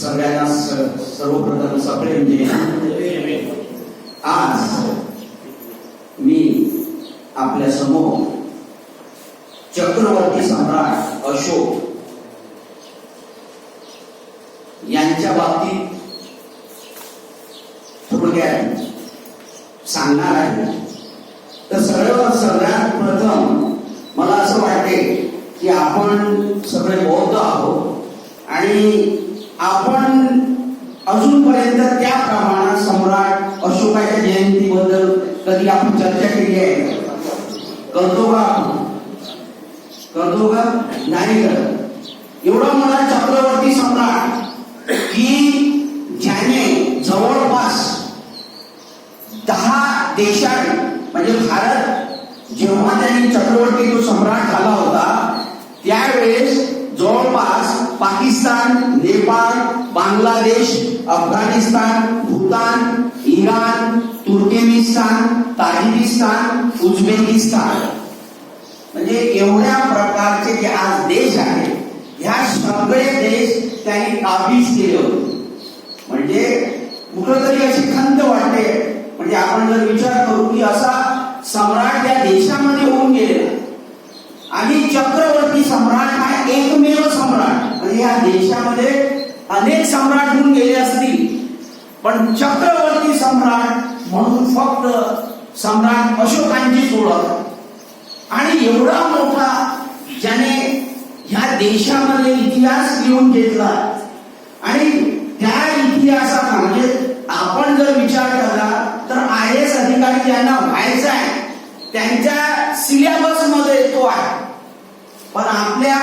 सगळ्यांना सर्वप्रथम सप्रेम म्हणजे आज मी आपल्यासमोर चक्रवर्ती सम्राट अशोक यांच्या बाबतीत थोडक्यात सांगणार आहे. तर सर्व सगळ्यात प्रथम मला असं वाटते की आपण सगळे बौद्ध आहोत. आणि आपण अजूनपर्यंत त्या प्रमाणात सम्राट अशोकाच्या जयंतीबद्दल कधी आपण चर्चा केली आहे? करतो का आपण? करतो का? नाही करत. एवढा मला चक्रवर्ती सम्राट की ज्याने जवळपास दहा देशात म्हणजे भारत जेव्हा त्यांनी चक्रवर्ती तो सम्राट झाला होता त्यावेळेस जवळपास Pakistan Nepal Bangladesh Afghanistan Bhutan Iran Turkmenistan Tajikistan Uzbekistan. म्हणजे एवढ्या प्रकारचे जे आज देश आहेत ह्या सगळे देश त्यांनी काबीज केले होते. म्हणजे कुठंतरी अशी खंत वाटते. म्हणजे आपण जर विचार करू की असा सम्राट या देशामध्ये होऊन गेलेला आणि चक्रवर्ती सम्राट हा एकमेव सम्राट म्हणजे या देशामध्ये अनेक सम्राट होऊन गेले असतील. पण चक्रवर्ती सम्राट म्हणून फक्त सम्राट अशोकांचीच ओळख आणि एवढा मोठा ज्याने ह्या देशामध्ये इतिहास लिहून घेतला. आणि त्या इतिहासात म्हणजे आपण जर विचार केला तर आय एस अधिकारी ज्यांना व्हायचं आहे त्यांच्या सिलेबसमध्ये तो आहे. पण आपल्या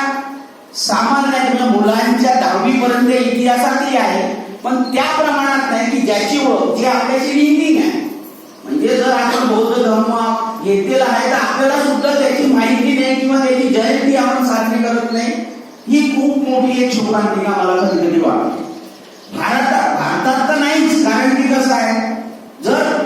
सामान्य मुलांच्या दहावी पर्यंत इतिहासातही आहे. पण त्या प्रमाणात नाही की ज्याची ओळख जी आपल्याशी लिहिली आहे. म्हणजे जर आपण बौद्ध धर्म घेतलेला आहे तर आपल्याला सुद्धा त्याची माहिती नाही किंवा त्याची जयंती आपण साजरी करत नाही. ही खूप मोठी एक शोकांतिका मला कधी कधी वाटते. भारतात भारतात तर नाहीच कारण की कसं आहे जर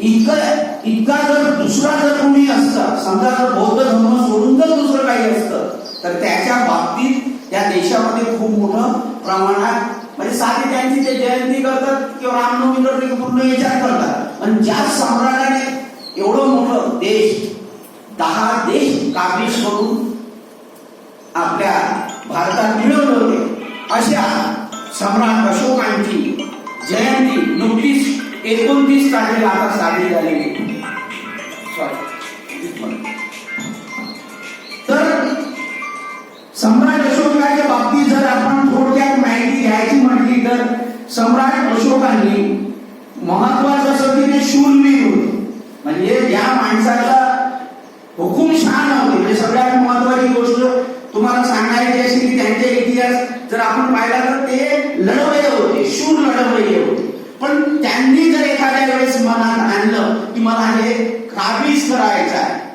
इतकं इतका जर दुसरा जर कोणी असतं समजा जर बौद्ध धर्म सोडून जर दुसरं काही असतं तर त्याच्या बाबतीत त्या देशामध्ये खूप मोठं प्रमाणात म्हणजे साधी त्यांची ते जयंती करतात किंवा रामनवमी करतात पूर्ण विचार करतात. पण ज्या सम्राटाने एवढं मोठं देश दहा देश काबीज करून आपल्या भारतात मिळवले होते अशा सम्राट अशोकांची जयंती नुकतीच एकोणतीस तारखेला आता साजरी झालेली सॉरी सम्राट अशोकांनी महत्वाचं असं की ते शूरवीर होते म्हणजे या माणसाला हुकुमशहा नव्हते म्हणजे सगळ्यात महत्वाची गोष्ट तुम्हाला सांगायची अशी की त्यांचे इतिहास जर आपण पाहिला तर ते लढवय्ये होते शूर लढवय्ये होते. पण त्यांनी जर एखाद्या वेळेस मनात आणलं की मला हे काबीज करायचं आहे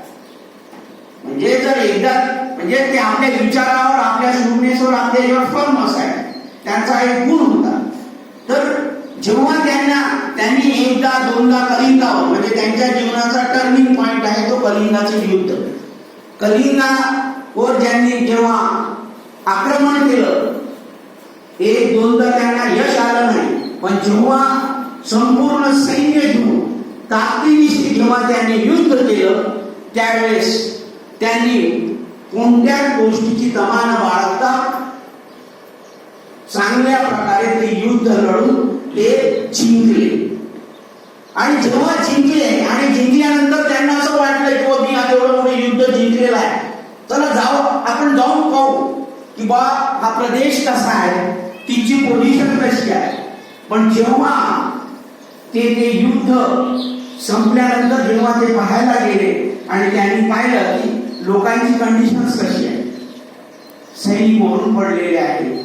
म्हणजे जर एकदा म्हणजे ते आपल्या विचारावर आपल्या शूरनेसवर आपल्या जेव्हा फर्म असायचे त्यांचा एक गुण होता. तर जेव्हा त्यांना त्यांनी एकदा दोनदा कलिंगावर म्हणजे त्यांच्या जीवनाचा टर्निंग पॉइंट आहे तो कलिंगाचे युद्ध कलिंगावर ज्यांनी जेव्हा आक्रमण केलं एक दोनदा त्यांना यश आलं नाही. पण जेव्हा संपूर्ण सैन्य घेऊन ताकदीनिशी जेव्हा त्यांनी युद्ध केलं त्यावेळेस त्यांनी कोणत्याच गोष्टीची तमा न चांगल्या प्रकारे ते युद्ध लढून ते जिंकले. आणि जेव्हा जिंकले आणि जिंकल्यानंतर त्यांना असं वाटलं की हो, मी आता एवढं मोठं युद्ध जिंकलेलं आहे. चला जाऊ आपण जाऊन पाहू की बा हा प्रदेश कसा आहे? तिची पोझिशन कशी आहे? पण जेव्हा ते ते युद्ध संपल्यानंतर जेव्हा ते पाहायला गेले आणि त्यांनी पाहिलं की लोकांची कंडिशन कशी आहे सैनिक मरून पडलेले आहेत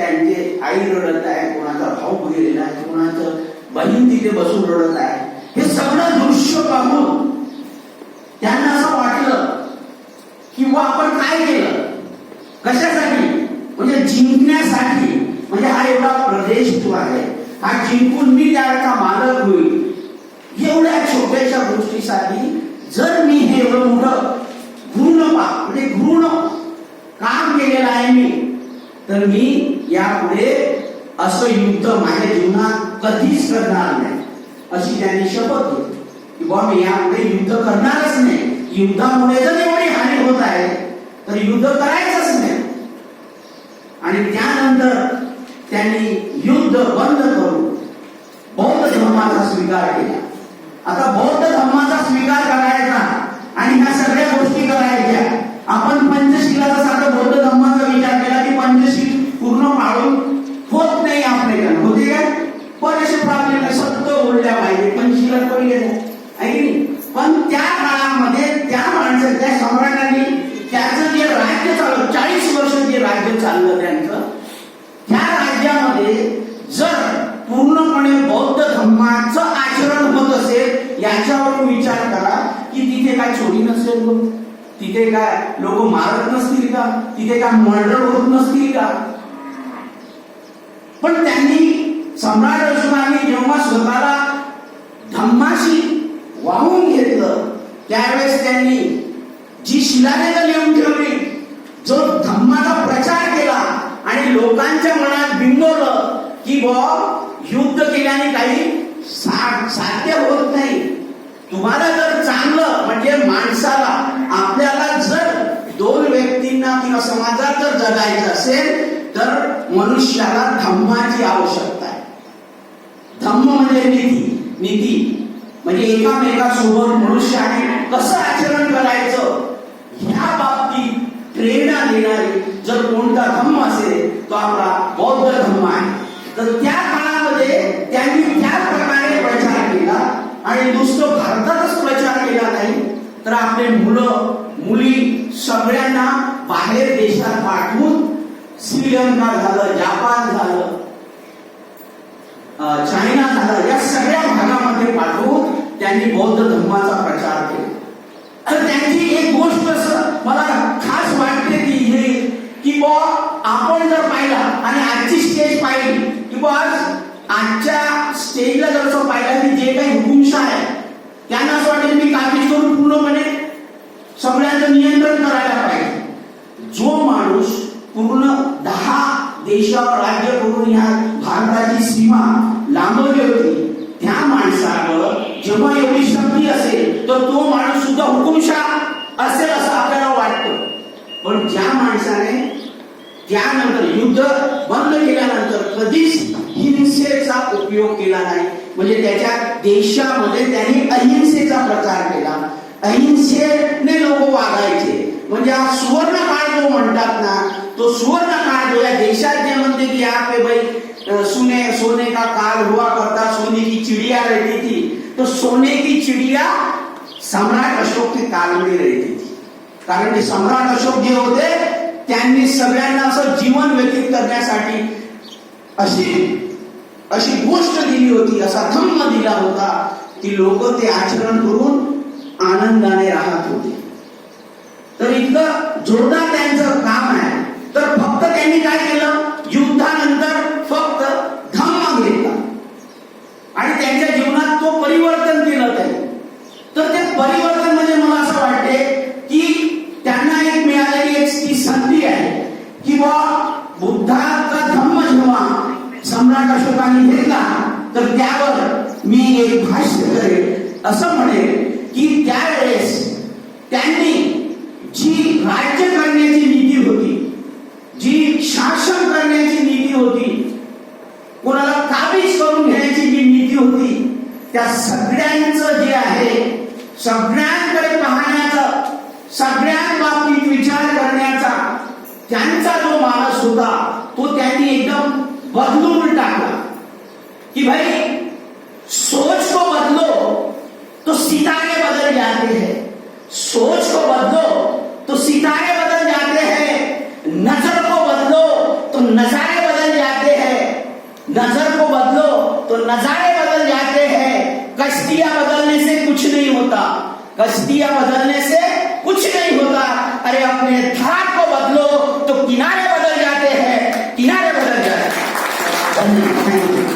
त्यांचे आई रडत आहे कोणाचा भाऊ गेलेला आहे कोणाचं बहीण तिथे बसून रडत आहे. हे सगळं दृश्य पाहून त्यांना असं वाटलं किंवा आपण काय केलं? कशासाठी? म्हणजे जिंकण्यासाठी. म्हणजे हा एवढा प्रदेश जो आहे हा जिंकून मी त्याचा मालक होईल. एवढ्या छोट्याशा गोष्टीसाठी जर मी हे एवढं मोठं घृण पा म्हणजे घृण काम केलेलं आहे मी तर मी यापुढे असं युद्ध माझ्या जीवनात कधीच करणार नाही. अशी त्यांनी शपथ घेतली. की बा मी यापुढे युद्ध करणारच नाही. युद्धामुळे जर एवढी हानी होत आहे तर युद्ध करायचंच नाही. आणि त्यानंतर त्यांनी युद्ध बंद करून बौद्ध धर्माचा स्वीकार केला. आता बौद्ध धर्माचा स्वीकार करायचा आणि ह्या सगळ्या गोष्टी करायच्या. आपण पंचशिलाचा सारखा बौद्ध धर्माचा विचार केला की पंचशील बौद्ध धर्माचं आचरण होत असेल याच्यावरून विचार करा की तिथे काय चोरी नसेल तिथे काय लोक मारत नसतील का? तिथे काय मर्डर होत नसतील का? पण त्यांनी सम्राट अशोकाने जेव्हा स्वतःला धम्माशी वाहून घेतलं त्यावेळेस त्यांनी जी शिलालेखा लिहून ठेवली जो धम्माचा प्रचार केला आणि लोकांच्या मनात बिंबवलं की बुवा युद्ध केल्याने काही साध्य होत नाही. तुम्हाला जर चांगलं म्हणजे माणसाला आपल्याला जर दोन व्यक्तींना किंवा समाजात जर जगायचं असेल तर मनुष्याला धम्माची आवश्यकता आहे. धम्म म्हणजे नीती. नीती म्हणजे एकामेकासोबत मनुष्याने कसं आचरण करायचं? ह्या बाबतीत प्रेरणा देणारी जर कोणता धम्म असेल तो आपला बौद्ध धम्म आहे. तर त्या काळात त्यांनी त्याच प्रकारे प्रचार केला आणि नुसतं भारतातच प्रचार केला नाही तर आपले मुलं मुली सगळ्यांना बाहेर देशात पाठवून श्रीलंका झालं जापान झालं चायना झालं या सगळ्या भागामध्ये पाठवून त्यांनी बौद्ध धर्माचा प्रचार केला. तर त्यांची एक गोष्ट मला खास वाटते ती हे की बुवा आपण जर पाहिला आणि आजची स्टेज पाहिली की बुवा आज आजच्या स्टेजला जर असं पाहिलं की जे काही हुकुमशा आहे त्यांना असं वाटेल मी काबीज करून पूर्णपणे सगळ्यांचं नियंत्रण करायला पाहिजे. जो माणूस पूर्ण दहा देशावर राज्य करून ह्या भारताची सीमा लांबवली होती त्या माणसावर जेव्हा एवढी शक्ती असेल तर तो माणूस सुद्धा हुकुमशाह असेल असं आपल्याला वाटतं. पण ज्या माणसाने त्यानंतर युद्ध बंद केल्यानंतर कधीच अहिंसेचा उपयोग केला नाही. म्हणजे त्याच्या देशामध्ये त्यांनी अहिंसेचा प्रचार केला. अहिंसेने लोक वागायचे. म्हणजे हा सुवर्ण काळ जो म्हणतात ना तो सुवर्ण काळ जो या देशात जे म्हणते की या पे भाई सुने सोने का काल हुआ करता सोने की चिड़िया रहती थी. तो सोने की चिड़िया सम्राट अशोक के काल में रहती थी. कारण की सम्राट अशोक जे होते त्यांनी सगळ्यांना असं जीवन व्यतीत करण्यासाठी अशी अशी गोष्ट दिली होती असा धम्म दिला होता की लोक ते आचरण करून आनंदाने राहत होते. तर इतकं जोरदार त्यांचं काम आहे. तर फक्त त्यांनी काय केलं? युद्धानंतर फक्त धम्म घेतला. आणि त्यांच्या जीवनात तो परिवर्तन केलं त्यांनी तर ते परिवर्तन म्हणजे मला असं वाटते की त्यांना एक मिळालेली एक ती संधी आहे की बा बुद्धाचा धम्म जेव्हा सम्राट अशोकाने घेतला तर त्यावर मी एक भाष्य करेन असं म्हणेल की त्यावेळेस त्यांनी जी राज्य करण्याची नीती होती जी शासन करण्याची नीती होती कोणाला काबीज करून घेण्याची जी नीती होती त्या सगळ्यांचं जे आहे सगळ्यांकडे पाहण्याचा सगळ्यांबाबतीत विचार करण्याचा त्यांचा जो मानस होता तो त्यांनी एकदम बदलून टाकला. की भाई नजर को बदलो तो नजारे बदल जाते हैं। कश्तियां बदलने से कुछ नहीं होता। कश्तियां बदलने से कुछ नहीं होता। अरे अपने थार को बदलो तो किनारे बदल जाते हैं किनारे बदल जाते हैं।